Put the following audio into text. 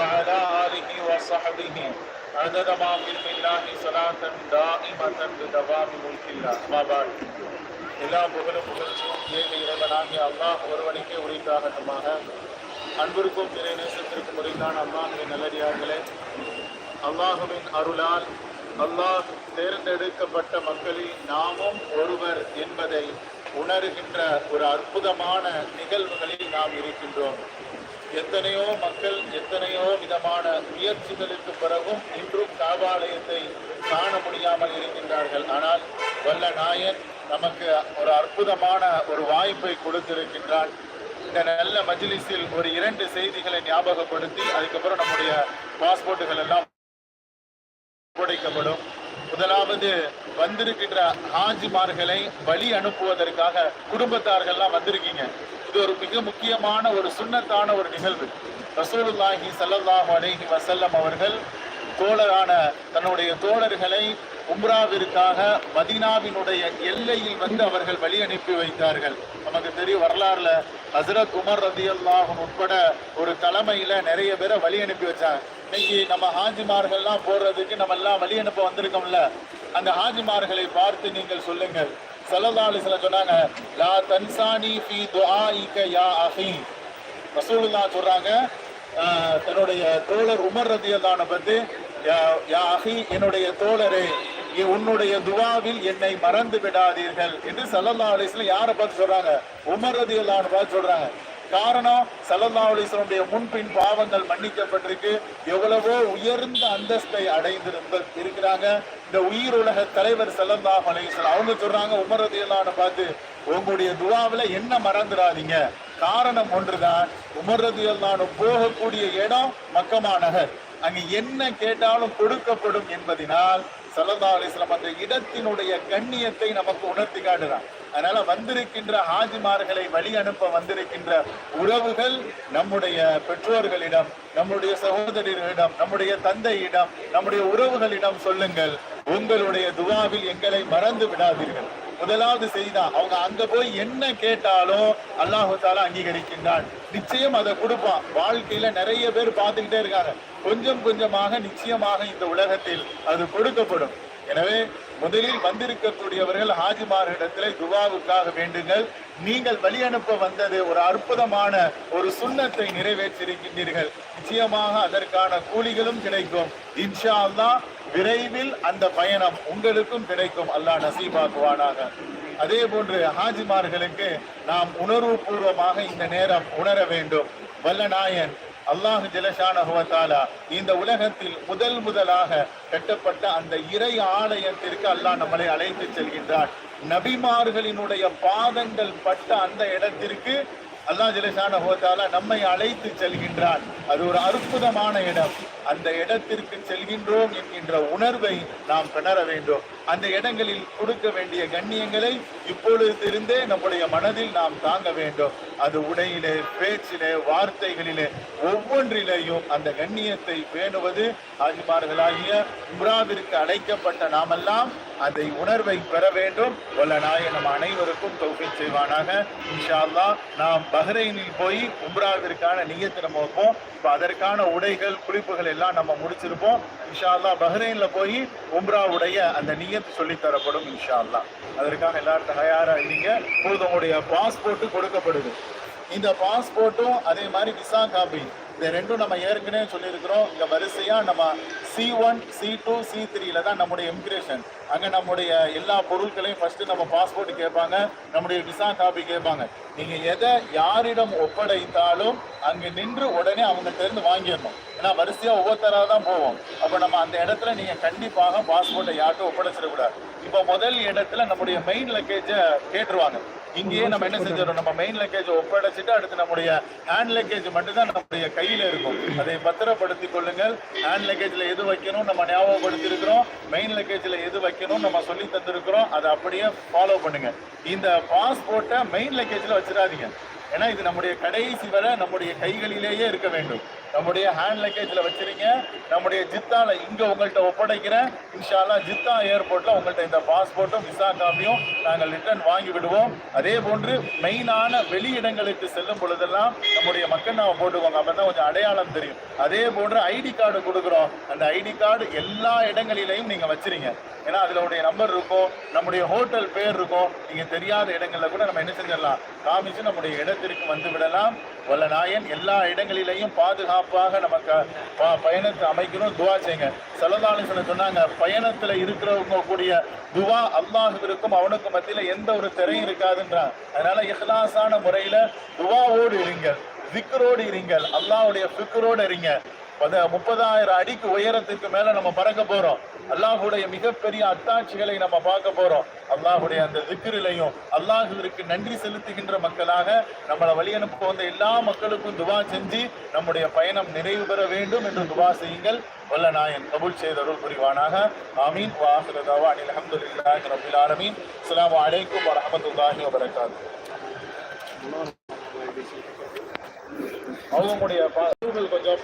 وعلى آله وصحبه عدد ما في الله صلاة دائمة بدوام ملك الله ما بعد எல்லா புகழும் புகழ்ச்சியும் ஏக இறைவனாகிய அல்லாஹ் ஒருவனுக்கே உரித்தாகட்டுமாக அன்பிற்கும் இறை நேசத்திற்கும் உரித்தான அல்லாஹுவின் நல்லடியார்களே அல்லாஹுவின் அருளால் அல்லாஹ் தேர்ந்தெடுக்கப்பட்ட மக்களில் நாமும் ஒருவர் என்பதை உணர்கின்ற ஒரு அற்புதமான நிகழ்வுகளில் நாம் இருக்கின்றோம் எத்தனையோ மக்கள் எத்தனையோ விதமான முயற்சிகளுக்கு பிறகும் இன்றும் காபாலயத்தை காண முடியாமல் இருக்கின்றார்கள். ஆனால் வல்ல நாயன் நமக்கு ஒரு அற்புதமான ஒரு வாய்ப்பை கொடுத்திருக்கின்றான். இந்த நல்ல மஜ்லிஸில் ஒரு இரண்டு செய்திகளை ஞாபகப்படுத்தி அதுக்கப்புறம் நம்முடைய பாஸ்போர்ட்டுகள் எல்லாம் ஒப்படைக்கப்படும். முதலாவது வந்திருக்கின்ற ஹாஜிமார்களை வழி அனுப்புவதற்காக குடும்பத்தார்கள்லாம் வந்திருக்கீங்க. இது ஒரு மிக முக்கியமான ஒரு சுன்னத்தான ஒரு நிகழ்வு. ரசூலுல்லாஹி ஸல்லல்லாஹு அலைஹி வசல்லம் அவர்கள் தோழரான தன்னுடைய தோழர்களை உம்ராவிற்காக மதீனாவினுடைய எல்லையில் வந்து அவர்கள் வழி அனுப்பி வைத்தார்கள். நமக்கு தெரியும் வரலாறுல ஹசரத் உமர் ரதியல்லாஹு உட்பட ஒரு தலைமையில நிறைய பேரை வழி அனுப்பி வச்சாங்க. இன்னைக்கு நம்ம ஹாஜிமார்கள்லாம் போடுறதுக்கு நம்ம எல்லாம் வழி அனுப்ப வந்திருக்கோம்ல. அந்த ஹாஜிமார்களை பார்த்து நீங்கள் சொல்லுங்கள். சல்லல்லாஹு சொன்னாங்க லா தன்சானி ஃபீ துஆஇக யா அஹி. ரசூலுல்லா சொல்றாங்க தன்னுடைய தோழர் உமர் ரதியல்லான பத்தி யா- யா அஹி என்னுடைய தோழரே உன்னுடைய துவாவில் என்னை மறந்து விடாதீர்கள். என்று சல்லல்லாஹு அலிஸ்ல யாரை பார்த்து சொல்றாங்க? உமர் ரதியல்லாஹு பார்த்து சொல்றாங்க. காரணம் சல்லல்லாஹு முன்பின் பாவங்கள் மன்னிக்கப்பட்டிருக்கு. எவ்வளவோ உயர்ந்த அந்தஸ்தை அடைந்திருந்த இருக்கிறாங்க. இந்த உயிர் உலக தலைவர் சல்லல்லாஹு அலைஹி அவங்க சொல்றாங்க உமர் பார்த்து உங்களுடைய துவாவில் என்ன மறந்துடாதீங்க. காரணம் ஒன்றுதான் உமரதியல்லான போகக்கூடிய இடம் மக்கமா நகர். அங்க என்ன கேட்டாலும் கொடுக்கப்படும் என்பதினால் சல்லல்லாஹு அலைஹி அந்த இடத்தினுடைய கண்ணியத்தை நமக்கு உணர்த்தி காட்டுறான். அதனால வந்திருக்கின்ற ஹாஜிமார்களை வழி அனுப்ப வந்திருக்கின்ற உறவுகள் நம்முடைய பெற்றோர்களிடம் நம்முடைய சகோதரர்களிடம் நம்முடைய தந்தையிடம் நம்முடைய உறவுகளிடம் சொல்லுங்கள். உங்களுடைய துவாவில் எங்களை மறந்து விடாதீர்கள். முதலாவது செய்தா அவங்க அங்க போய் என்ன கேட்டாலும் அல்லாஹு தாலா அங்கீகரிக்கின்றான். நிச்சயம் அதை கொடுப்பான். வாழ்க்கையில நிறைய பேர் பார்த்துக்கிட்டே இருக்காங்க. கொஞ்சம் கொஞ்சமாக நிச்சயமாக இந்த உலகத்தில் அது கொடுக்கப்படும். எனவே முதலில் வந்திருக்கக்கூடியவர்கள் ஹாஜிமார்களிடத்திலே துவாவுக்காக வேண்டுங்கள். நீங்கள் வழி அனுப்ப வந்தது ஒரு அற்புதமான ஒரு சுண்ணத்தை நிறைவேற்றிருக்கின்றீர்கள். நிச்சயமாக அதற்கான கூலிகளும் கிடைக்கும். இன்ஷா அல்லா விரைவில் அந்த பயணம் உங்களுக்கும் கிடைக்கும். அல்லாஹ் நசீபாக்குவானாக. அதே போன்று ஹாஜிமார்களுக்கு நாம் உணர்வு பூர்வமாக இந்த நேரம் உணர வேண்டும். வல்லநாயன் அல்லாஹ் ஜலஷானஹுவத்தாலா இந்த உலகத்தில் முதல் முதலாக கட்டப்பட்ட அந்த இறை ஆலயத்திற்கு அல்லாஹ் நம்மளை அழைத்து செல்கின்றான். நபிமார்களினுடைய பாதங்கள் பட்ட அந்த இடத்திற்கு அல்லாஹ் ஹோத்தாலா நம்மை அழைத்து செல்கின்றான். அது ஒரு அற்புதமான இடம். அந்த இடத்திற்கு செல்கின்றோம் என்கின்ற உணர்வை நாம் பெணர வேண்டும். அந்த இடங்களில் கொடுக்க வேண்டிய கண்ணியங்களை இப்பொழுதிருந்தே நம்முடைய மனதில் நாம் தாங்க வேண்டும். அது உடையிலே பேச்சிலே வார்த்தைகளிலே ஒவ்வொன்றிலேயும் அந்த கண்ணியத்தை பேணுவது. ஆஜிமார்களாகிய உம்ராவிற்கு அழைக்கப்பட்ட நாமெல்லாம் அதை உணர்வை பெற வேண்டும். வல்ல நாய நம் அனைவருக்கும் தௌஃபீ செய்வானாக. இன்ஷால்லா நாம் பஹ்ரைனில் போய் உம்ராவிற்கான நீயத்தை நம்ம வைப்போம். இப்போ அதற்கான உடைகள் குளிப்புகள் எல்லாம் நம்ம முடிச்சிருப்போம். இன்ஷால்லா பஹ்ரைனில் போய் உம்ராவுடைய அந்த நியத்து சொல்லித்தரப்படும் இன்ஷால்லா அதற்காக எல்லாரும் தயாராக இருங்க. இப்பொழுது உங்களுடைய பாஸ்போர்ட்டு கொடுக்கப்படுது. இந்த பாஸ்போர்ட்டும் அதே மாதிரி விசா காப்பி. இந்த ரெண்டும் நம்ம ஏற்கனவே சொல்லியிருக்கிறோம். இங்கே வரிசையாக நம்ம C one C two C த்ரீல தான் நம்முடைய இமிக்ரேஷன் அங்கே நம்முடைய எல்லா பொருட்களையும் ஃபஸ்ட்டு நம்ம பாஸ்போர்ட் கேட்பாங்க நம்முடைய விசா காப்பி கேட்பாங்க. நீங்கள் எதை யாரிடம் ஒப்படைத்தாலும் அங்கே நின்று உடனே அவங்க தெரிந்து வாங்கிடணும். ஏன்னா வரிசையா ஒவ்வொருத்தராக தான் போவோம். அப்போ நம்ம அந்த இடத்துல நீங்கள் கண்டிப்பாக பாஸ்போர்ட்டை யார்கிட்ட ஒப்படைச்சிடக்கூடாது. இப்போ முதல் இடத்துல நம்முடைய மெயின் லக்கேஜை கேட்டுருவாங்க. இங்கேயே நம்ம என்ன செஞ்சிடறோம்? நம்ம மெயின் லக்கேஜ் ஒப்படைச்சிட்டு அடுத்து நம்முடைய ஹேண்ட் லக்கேஜ் மட்டும் தான் நம்முடைய கையில இருக்கும். அதை பத்திரப்படுத்திக் கொள்ளுங்கள். ஹேண்ட் லக்கேஜ்ல எது வைக்கணும் நம்ம ஞாபகப்படுத்தி இருக்கிறோம் மெயின் லக்கேஜ்ல எது வைக்கணும் நம்ம சொல்லி தந்திருக்கிறோம். அதை அப்படியே ஃபாலோ பண்ணுங்க. இந்த பாஸ்போர்ட்டை மெயின் லக்கேஜ்ல வச்சிடாதீங்க. ஏன்னா இது நம்முடைய கடைசி வரை நம்முடைய கைகளிலேயே இருக்க வேண்டும். நம்முடைய ஹேண்ட் லக்கேஜில் வச்சுருங்க. நம்முடைய ஜித்தாவில் இங்கே உங்கள்கிட்ட ஒப்படைக்கிறேன். இன்ஷால்லா ஜித்தா ஏர்போர்ட்டில் உங்கள்கிட்ட இந்த பாஸ்போர்ட்டும் விசா காப்பியும் நாங்கள் ரிட்டர்ன் வாங்கி விடுவோம். அதே போன்று மெயினான வெளியிடங்களுக்கு செல்லும் பொழுதெல்லாம் நம்முடைய மக்கள் நாம போட்டுக்கோங்க. அப்பதான் கொஞ்சம் அடையாளம் தெரியும். அதே போன்று ஐடி கார்டு கொடுக்குறோம். அந்த ஐடி கார்டு எல்லா இடங்களிலையும் நீங்கள் வச்சுருங்க. ஏன்னா அதுல நம்பர் இருக்கும் நம்முடைய ஹோட்டல் பேர் இருக்கும். நீங்கள் தெரியாத இடங்களில் கூட நம்ம என்ன செஞ்சிடலாம்? காமிச்சு நம்முடைய இடத்திற்கு வந்து விடலாம். வல்ல நாயன் எல்லா இடங்களிலையும் பாதுகாப்பாக நமக்கு ப- பயணத்தை அமைக்கணும் துவா செய்யுங்க. செலதாலிசன சொன்னாங்க பயணத்தில் இருக்கிறவங்க கூடிய துவா அல்லாஹுவிற்கும் அவனுக்கும் மத்தியில் எந்த ஒரு திரையும் இருக்காதுன்றான். அதனால இஹ்லாசான முறையில் துவாவோடு இருங்கள் திக்ரோடு இருங்கள் அல்லாஹ்வுடைய ஃபிக்ரோடு இருங்க. பத முப்பதாயிரம் அடிக்கு உயரத்துக்கு மேல நம்ம பறக்க போறோம். அல்லாஹுடைய மிகப்பெரிய அத்தாட்சிகளை நம்ம பார்க்க போறோம். அல்லாஹுடைய அந்த திக்ரிலையும் அல்லாஹுவிற்கு நன்றி செலுத்துகின்ற மக்களாக நம்மளை வழி அனுப்ப வந்த எல்லா மக்களுக்கும் துவா செஞ்சு நம்முடைய பயணம் நிறைவு பெற வேண்டும் என்று துவா செய்யுங்கள். வல்ல நாயன் கபூல் செய்தருள் புரிவானாக. ஆமீன். வாஹிரதாவா அனில் அஹமதுல்லாஹி ரபில் ஆலமீன். அஸ்ஸலாமு அலைக்கும் வரஹ்மத்துல்லாஹி வபரகாத்துஹு அவங்களுடைய கொஞ்சம்